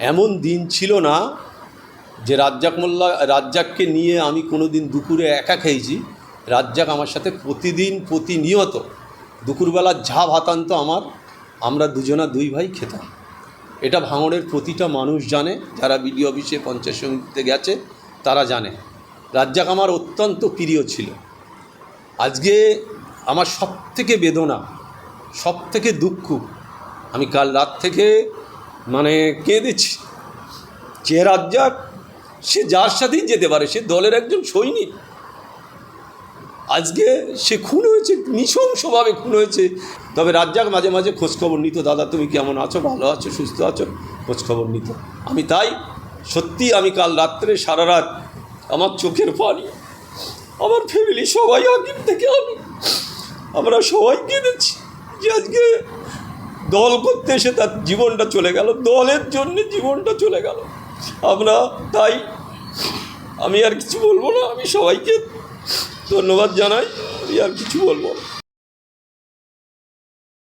এমন দিন ছিল না যে রাজ্জাক মোল্লা, রাজ্জাককে নিয়ে আমি কোনো দিন দুপুরে একা খেয়েছি। রাজ্জাক আমার সাথে প্রতিদিন প্রতিনিয়ত দুপুরবেলা যা ভাতান্ত আমার, আমরা দুজনা দুই ভাই খেতাম। এটা ভাঙড়ের প্রতিটা মানুষ জানে, যারা বিডিও অফিসে পঞ্চায়েত সমিতিতে গেছে, তারা জানে। রাজ্জাক আমার অত্যন্ত প্রিয় ছিল। আজকে আমার সব থেকে বেদনা সব থেকে দুঃখ, আমি কাল রাত থেকে মানে কেঁদেছি যে রাজ্জাক সে যার সাথেই যেতে পারে, সে দলের একজন সৈনিক। আজকে সে খুন হয়েছে নৃশংসভাবে খুন হয়েছে। তবে রাজ্জাক মাঝে মাঝে খোঁজখবর নিত, দাদা, তুমি কেমন আছো? ভালো আছো? সুস্থ আছো? খোঁজখবর নিত। আমি তাই, সত্যি আমি কাল রাত্রে সারা রাত আমার চোখের পানি, আমার ফ্যামিলি সবাই আগের থেকে আমি, আমরা সবাই কেঁদেছি যে আজকে দল করতে এসে তার জীবনটা চলে গেল। দলের জন্য জীবনটা চলে গেল। আমরা তাই আমি আর কিছু বলব না। আমি সবাইকে ধন্যবাদ জানাই। আমি আর কিছু বলব না।